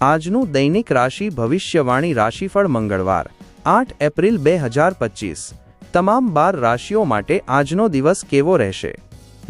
આજનું દૈનિક રાશિ ભવિષ્યવાણી રાશિફળ મંગળવાર, આઠ એપ્રિલ બે હજાર પચીસ. તમામ બાર રાશિઓ માટે આજનો દિવસ કેવો રહેશે?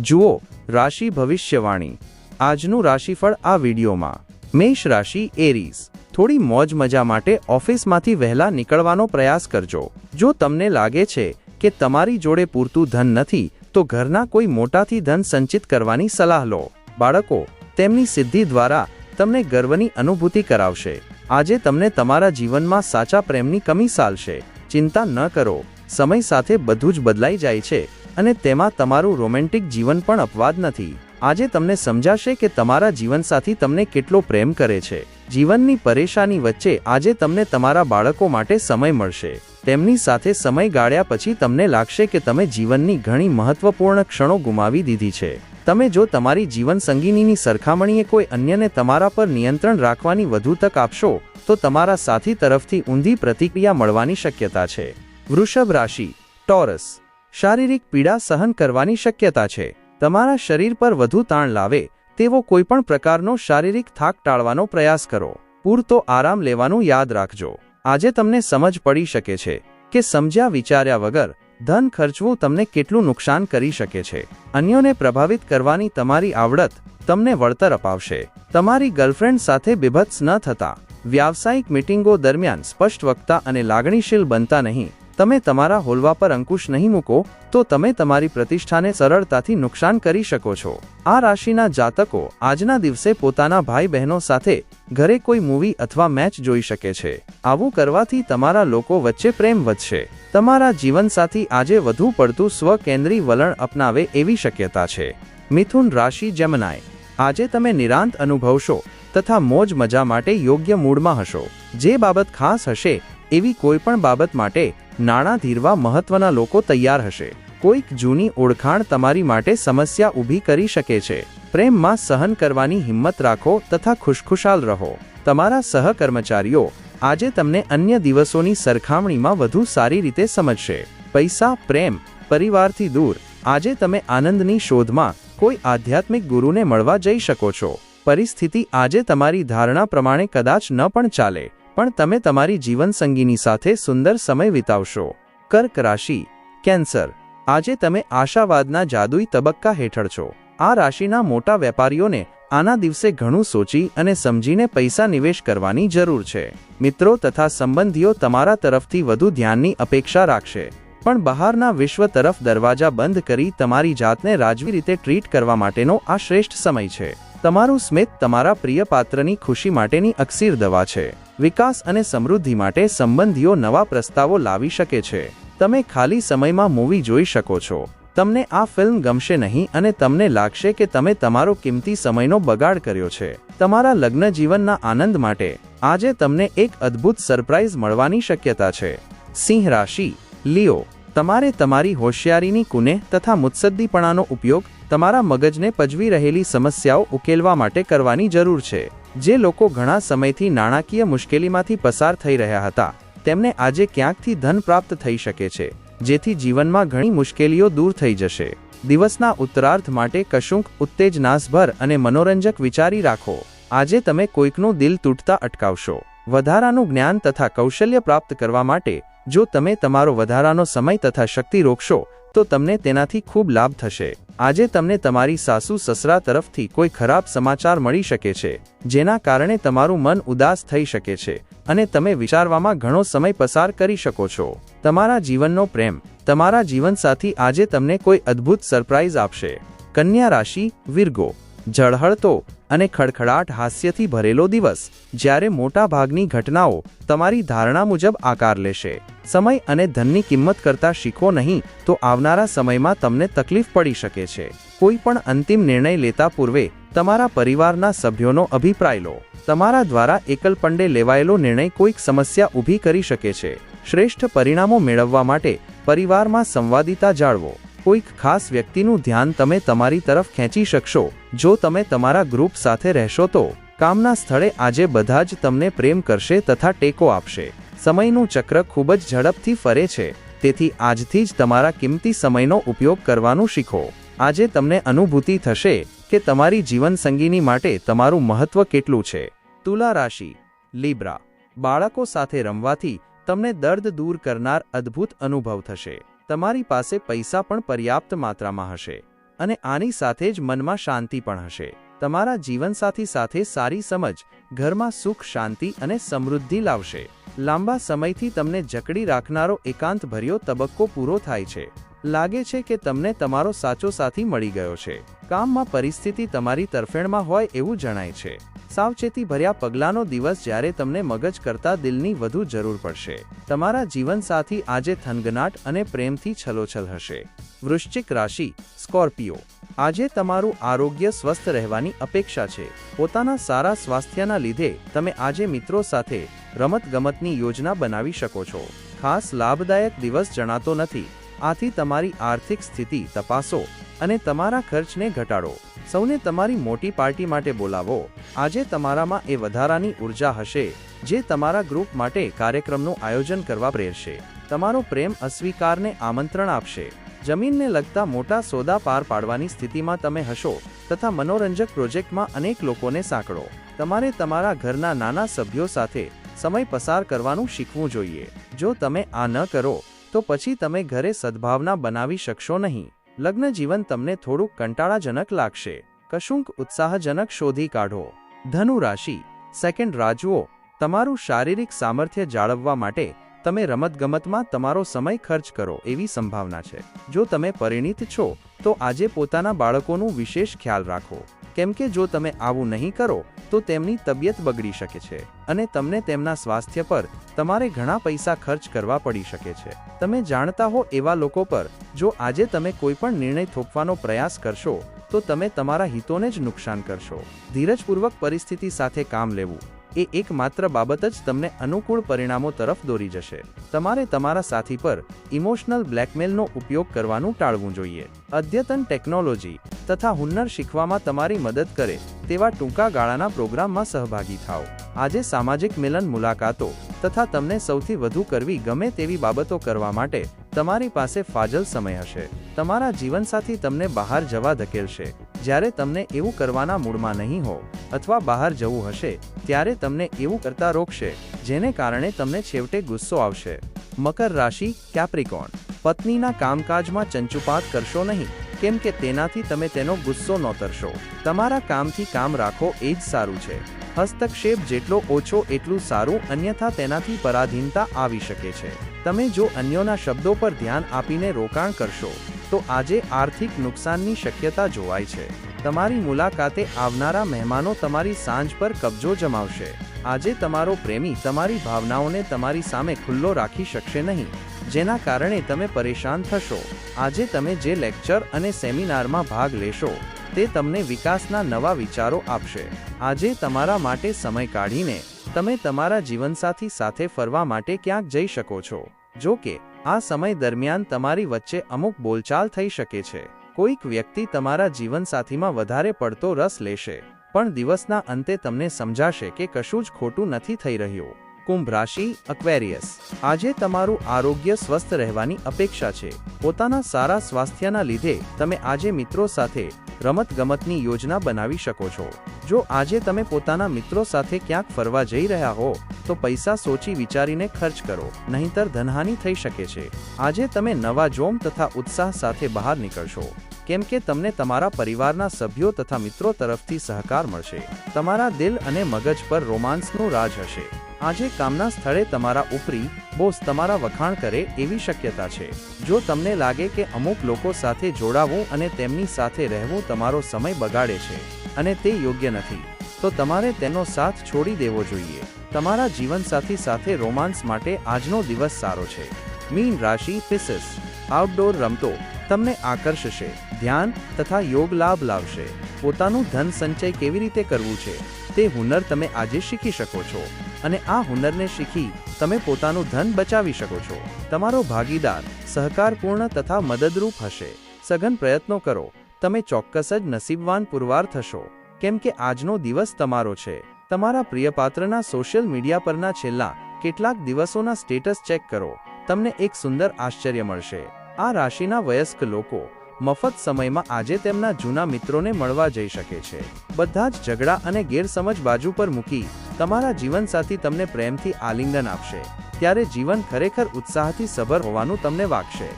જુઓ, રાશિ ભવિષ્યવાણી. આજનું રાશિફળ આ વિડીયોમાં. મેષ રાશિ એરીઝ થોડી મોજ મજા માટે ઓફિસમાંથી વહેલા નીકળવાનો પ્રયાસ કરજો. જો તમને લાગે છે કે તમારી જોડે પૂરતું ધન નથી, તો ઘરના કોઈ મોટાથી ધન સંચિત કરવાની સલાહ લો. બાળકો, તેમની સિદ્ધિ દ્વારા તમને ગર્વની અનુભૂતિ કરાવશે. આજે તમને તમારા જીવનમાં સાચા પ્રેમની કમી સાલશે. ચિંતા ન કરો. સમય સાથે બધું જ બદલાઈ જાય છે અને તેમાં તમારું રોમેન્ટિક જીવન પણ અપવાદ નથી. આજે તમને સમજાશે કે તમારા જીવનસાથી તમને કેટલો પ્રેમ કરે છે. જીવનની પરેશાની વચ્ચે આજે તમને તમારા બાળકો માટે સમય મળશે. તેમની સાથે સમય ગાળ્યા પછી તમને લાગશે કે તમે જીવનની ઘણી મહત્વપૂર્ણ ક્ષણો ગુમાવી દીધી છે. તમે જો તમારી જીવન સંગીનીની સરખામણીએ કોઈ અન્યને તમારા પર નિયંત્રણ રાખવાની વધુ તક આપશો, તો તમારા સાથી તરફથી ઊંધી પ્રતિક્રિયા મળવાની શક્યતા છે. વૃષભ રાશિ, ટોરસ, શારીરિક પીડા સહન કરવાની શક્યતા છે. તમારા શરીર પર વધુ તાણ લાવે, તેવો કોઈપણ પ્રકારનો શારીરિક થાક ટાળવાનો પ્રયાસ કરો. પૂરતો આરામ લેવાનું યાદ રાખજો. આજે તમને સમજ પડી શકે છે કે સમજ્યા વિચાર્યા વગર ધન ખર્ચવું તમને કેટલું નુકસાન કરી શકે છે. અન્યોને પ્રભાવિત કરવાની તમારી આવડત તમને વળતર અપાવશે. તમારી ગર્લફ્રેન્ડ સાથે બીભત્સ ન થતા. વ્યાવસાયિક મિટિંગો દરમિયાન સ્પષ્ટ વક્તા અને લાગણીશીલ બનતા નહીં. તમે તમારા હોલવા પર અંકુશ નહીં મૂકો, તો તમે તમારી પ્રતિષ્ઠાને સરળતાથી નુકસાન કરી શકો છો. આ રાશિના જાતકો આજના દિવસે પોતાના ભાઈ બહેનો સાથે ઘરે કોઈ મૂવી અથવા મેચ જોઈ શકે છે. આવું કરવાથી તમારા લોકો વચ્ચે પ્રેમ વધશે. તમારા જીવનસાથી આજે વધુ પડતું સ્વકેન્દ્રી વલણ અપનાવે એવી શક્યતા છે. મિથુન રાશિ જેમનાય. આજે તમે નિરાંત અનુભવશો તથા મોજ મજા માટે યોગ્ય મૂડમાં હશો. જે બાબત ખાસ હશે એવી કોઈ પણ બાબત માટે નાણાં ધીરવા મહત્વના લોકો તૈયાર હશે. કોઈક જૂની ઓળખાણ તમારી માટે સમસ્યા ઊભી કરી શકે છે. પ્રેમમાં સહન કરવાની હિંમત રાખો તથા ખુશખુશાલ રહો. તમારા સહકર્મચારીઓ આજે તમને અન્ય દિવસોની સરખામણીમાં વધુ સારી રીતે સમજશે. પૈસા, પ્રેમ, પરિવારથી દૂર, આજે તમે આનંદની શોધમાં કોઈ આધ્યાત્મિક ગુરુને મળવા જઈ શકો છો. પરિસ્થિતિ આજે તમારી ધારણા પ્રમાણે કદાચ ન પણ ચાલે. પણ તમે તમારી જીવનસંગીની સાથે સુંદર સમય વિતાવશો. કર્ક રાશિ, કેન્સર. આજે તમે આશાવાદના જાદુઈ તબક્કા હેઠળ છો. આ રાશિના મોટા વેપારીઓને આના દિવસે ઘણું સોચી અને સમજીને પૈસા નિવેશ કરવાની જરૂર છે. મિત્રો તથા સંબંધીઓ તમારા તરફથી વધુ ધ્યાનની અપેક્ષા રાખશે. પણ બહારના વિશ્વ તરફ દરવાજા બંધ કરી તમારી જાતને રાજવી રીતે ટ્રીટ કરવા માટેનો આ શ્રેષ્ઠ સમય છે. તમારું સ્મિત તમારા પ્રિય પાત્રની ખુશી માટેની અક્ષીર દવા છે. વિકાસ અને સમૃદ્ધિ માટે સંબંધીઓ નવા પ્રસ્તાવો લાવી શકે છે. તમે ખાલી સમયમાં મૂવી જોઈ શકો છો. તમને આ ફિલ્મ ગમશે નહીં અને તમને લાગશે કે તમે તમારો કિંમતી સમયનો બગાડ કર્યો છે. તમારા લગ્ન જીવનના આનંદ માટે આજે તમને એક અદ્ભુત સરપ્રાઇઝ મળવાની શક્યતા છે. સિંહ રાશિ. લિયો, તમારે તમારી હોશિયારીની કુને તથા મુત્સદ્દીપણાનો ઉપયોગ તમારા મગજને પજવી રહેલી સમસ્યાઓ ઉકેલવા માટે કરવાની જરૂર છે. જે લોકો ઘણા સમયથી નાણાકીય મુશ્કેલીમાંથી પસાર થઈ રહ્યા હતા, તેમને આજે ક્યાંકથી ધન પ્રાપ્ત થઈ શકે છે, જેથી જીવનમાં ઘણી મુશ્કેલીઓ દૂર થઈ જશે. દિવસના ઉત્તરાર્ધ માટે કશુંક ઉત્તેજનાસભર અને મનોરંજક વિચારી રાખો. આજે તમે કોઈકનું દિલ તૂટતા અટકાવશો. વધારાનું જ્ઞાન તથા કૌશલ્ય પ્રાપ્ત કરવા માટે, જો તમે તમારો વધારાનો સમય તથા શક્તિ રોકશો તો તમને તેનાથી ખૂબ લાભ થશે. આજે તમને તમારી સાસુ સસરા તરફથી કોઈ ખરાબ સમાચાર મળી શકે છે, જેના કારણે તમારું મન ઉદાસ થઈ શકે છે અને તમે વિચારવામાં ઘણો સમય પસાર કરી શકો છો. તમારા જીવનનો પ્રેમ, તમારા જીવનસાથી આજે તમને કોઈ અદ્ભુત સરપ્રાઇઝ આપશે. કન્યા રાશિ, વિર્ગો. ઝળહળતો અને ખડખડાટ હાસ્યથી ભરેલો દિવસ, જ્યારે મોટાભાગની ઘટનાઓ તમારી ધારણા મુજબ આકાર લેશે. સમય અને ધનની કિંમત કરતા શીખો નહીં, તો આવનારા સમયમાં તમને તકલીફ પડી શકે છે. કોઈ પણ અંતિમ નિર્ણય લેતા પૂર્વે, તમારા પરિવારના સભ્યોનો અભિપ્રાય લો. તમારા દ્વારા એકલપંડે લેવાયેલો નિર્ણય કોઈક સમસ્યા ઊભી કરી શકે છે. શ્રેષ્ઠ પરિણામો મેળવવા માટે પરિવારમાં સંવાદિતા જાળવો. કોઈક ખાસ વ્યક્તિનું ધ્યાન તમે તમારી તરફ ખેંચી શકશો. જો તમે તમારા ગ્રુપ સાથે રહેશો તો, કામના સ્થળે આજે બધા જ તમને પ્રેમ કરશે તથા ટેકો આપશે. સમયનું ચક્ર ખૂબ જ ઝડપથી ફરે છે. તેથી આજથી જ તમારા કિંમતી સમયનો ઉપયોગ કરવાનું શીખો. આજે તમને અનુભૂતિ થશે કે તમારી જીવનસંગીની માટે તમારું મહત્વ કેટલું છે. તુલા રાશિ, લીબ્રા, બાળકો સાથે રમવાથી તમને દર્દ દૂર કરનાર અદ્ભુત અનુભવ થશે. તમારી પાસે પૈસા પણ પર્યાપ્ત માત્રામાં હશે અને આની સાથે જ મનમાં શાંતિ પણ હશે. તમારા જીવનસાથી સાથે સારી સમજ, ઘરમાં સુખ, શાંતિ અને સમૃદ્ધિ લાવશે. લાંબા સમયથી તમને જકડી રાખનારો એકાંતભર્યો તબક્કો પૂરો થાય છે. લાગે છે કે તમને તમારો સાચો સાથી મળી ગયો છે. કામમાં પરિસ્થિતિ તમારી તરફેણમાં હોય એવું જણાય છે. સાવચેતી ભર્યા પગલાંનો દિવસ જ્યારે તમને મગજ કરતા દિલની વધુ જરૂર પડશે. તમારા જીવનસાથી આજે થનગનાટ અને પ્રેમથી છલોછલ હશે. વૃશ્ચિક રાશિ, સ્કોર્પિયો. આજે તમારું આરોગ્ય સ્વસ્થ રહેવાની અપેક્ષા છે. પોતાના સારા સ્વાસ્થ્યના લીધે તમે આજે મિત્રો સાથે રમતગમતની યોજના બનાવી શકો છો. ખાસ લાભદાયક દિવસ જણાતો નથી. આથી તમારી આર્થિક સ્થિતિ તપાસો અને તમારા ખર્ચને ઘટાડો. સૌને તમારી મોટી પાર્ટી માટે બોલાવો. આજે તમારામાં એ વધારાની ઊર્જા હશે જે તમારા ગ્રુપ માટે કાર્યક્રમનું આયોજન કરવા પ્રેરશે. તમારો પ્રેમ અસ્વીકારને આમંત્રણ આપશે. જમીનને લગતા મોટા સોદા પાર પાડવાની સ્થિતિમાં તમે હશો તથા મનોરંજક પ્રોજેક્ટમાં અનેક લોકોને સાંકળો. તમારે તમારા ઘરના નાના સભ્યો સાથે સમય પસાર કરવાનું શીખવું જોઈએ. જો તમે આ ન કરો, તો પછી તમે ઘરે સદ્ભાવના બનાવી શકશો નહીં. લગ્ન જીવન તમને થોડુંક કંટાળાજનક લાગશે. કશુંક ઉત્સાહજનક શોધી કાઢો. ધનુ રાશિ સેકન્ડ રાજુઓ, તમારું શારીરિક સામર્થ્ય જાળવવા માટે તમે રમતગમતમાં તમારો સમય ખર્ચ કરો એવી સંભાવના છે. જો તમે પરિણિત છો, તો આજે પોતાના બાળકોનું વિશેષ ખ્યાલ રાખો. કેમ કે જો તમે આવું નહીં કરો, તો તેમની તબિયત બગડી શકે છે અને તમને તેમના સ્વાસ્થ્ય પર તમારે ઘણા પૈસા ખર્ચ કરવા પડી શકે છે. તમે જાણતા હો એવા લોકો પર, જો આજે તમે કોઈ પણ નિર્ણય થોપવાનો પ્રયાસ કરશો, તો તમે તમારા હિતોને જ નુકસાન કરશો. ધીરજપૂર્વક પરિસ્થિતિ સાથે કામ લેવું. એ એકમાત્ર બાબત જ તમને અનુકૂળ પરિણામો તરફ દોરી જશે. તમારે તમારા સાથી પર ઇમોશનલ બ્લેકમેલનો ઉપયોગ કરવાનું ટાળવું જોઈએ. અદ્યતન ટેકનોલોજી તથા હુન્નર શીખવામાં તમારી મદદ કરે તેવા ટૂંકા ગાળાના પ્રોગ્રામમાં સહભાગી થાઓ. આજે સામાજિક મિલન મુલાકાતો તથા તમને સૌથી વધુ કરવી ગમે તેવી બાબતો કરવા માટે તમારી પાસે ફાજલ સમય હશે. તમારા જીવનસાથી તમને બહાર જવા ધકેલશે. જ્યારે તમને એવું કરવાના મૂડમાં નહીં હો અથવા બહાર જવું હશે, ત્યારે તમને એવું કરતા રોકશે, જેને કારણે તમને છેવટે ગુસ્સો આવશે. મકર રાશિ, કેપ્રિકોન. પત્નીના કામકાજમાં ચંચુપાત કરશો નહીં, કેમ કે તેનાથી તમે તેનો ગુસ્સો નોતરશો. તમારા કામથી કામ રાખો એ જ સારું છે. હસ્તક્ષેપ જેટલો ઓછો એટલું સારું, અન્યથા તેનાથી પરાધીનતા આવી શકે છે. તમે જો અન્યોના શબ્દો પર ધ્યાન આપીને રોકાણ કરશો તો આજે આર્થિક નુકસાનની શક્યતા જોવાય છે. તમારી મુલાકાતે આવનારા મહેમાનો તમારી સાંજ પર કબજો જમાવશે. આજે તમારો પ્રેમી તમારી ભાવનાઓને તમારી સામે ખુલ્લો રાખી શકશે નહીં, જેના કારણે તમે પરેશાન થશો. આજે તમે જે લેક્ચર અને સેમિનારમાં ભાગ લેશો, તે તમને વિકાસના નવા વિચારો આપશે. આજે તમારા માટે સમય કાઢીને, તમે તમારા જીવનસાથી સાથે ફરવા માટે ક્યાંક જઈ શકો છો. જો કે આ સમય દરમિયાન તમારી વચ્ચે અમુક બોલચાલ થઈ શકે છે. કોઈક વ્યક્તિ તમારા જીવનસાથીમાં વધારે પડતો રસ લેશે, પણ દિવસના અંતે તમને સમજાશે કે કશું જ ખોટું નથી થઈ રહ્યું. કુંભ રાશિ અક્વેરિયસ આજે તમારું આરોગ્ય સ્વસ્થ રહેવાની અપેક્ષા છે. પોતાના સારા સ્વાસ્થ્યના લીધે તમે આજે મિત્રો સાથે રમત ગમતની યોજના બનાવી શકો છો. જો આજે તમે પોતાના મિત્રો સાથે ક્યાંક ફરવા જઈ રહ્યા હો, તો પૈસા સોચી વિચારીને ખર્ચ કરો, નહીંતર ધનહાનિ થઈ શકે છે. આજે તમે નવા જોમ તથા ઉત્સાહ સાથે બહાર નીકળશો. કેમ કે તમને તમારા પરિવારના સભ્યો તથા મિત્રો તરફથી સહકાર મળશે. તમારા દિલ અને મગજ પર રોમાન્સનું રાજ હશે. આજે કામના સ્થળે તમારા ઉપરી બોસ તમારા વખાણ કરે એવી શક્યતા છે. જો તમને લાગે કે અમુક લોકો સાથે જોડાવું અને તેમની સાથે રહેવું તમારો સમય બગાડે છે અને તે યોગ્ય નથી, તો તમારે તેનો સાથ છોડી દેવો જોઈએ. તમારા જીવનસાથી સાથે રોમાન્સ માટે આજનો દિવસ સારો છે. મીન રાશિ પિસિસ આઉટડોર રમતો તમને આકર્ષશે, ધ્યાન તથા યોગ લાભ લાવશે. પોતાનું ધન સંચય કેવી રીતે કરવું છે, તે હુનર તમે આજે શીખી શકો છો. અને આ હુનરને શીખી તમે પોતાનું ધન બચાવી શકો છો. તમારો ભાગીદાર સહકારપૂર્ણ તથા મદદરૂપ હશે. સઘન પ્રયત્નો કરો. તમે ચોક્કસ જ નસીબવાન પુરવાર થશો. કેમ કે આજનો દિવસ તમારો છે. તમારા પ્રિયપાત્રના સોશિયલ મીડિયા પરના છેલ્લા કેટલાક દિવસોના સ્ટેટસ ચેક કરો. તમને એક સુંદર આશ્ચર્ય મળશે. આ રાશિના વયસ્ક લોકો મફત સમયમાં આજે તેમના જૂના મિત્રોને મળવા જઈ શકે છે. બધા જ ઝઘડા અને ગેરસમજ બાજુ પર મૂકી તમારા જીવનસાથી તમને પ્રેમથી આલિંગન આપશે ત્યારે જીવન ખરેખર ઉત્સાહથી સભર હોવાનું તમને વાગશે.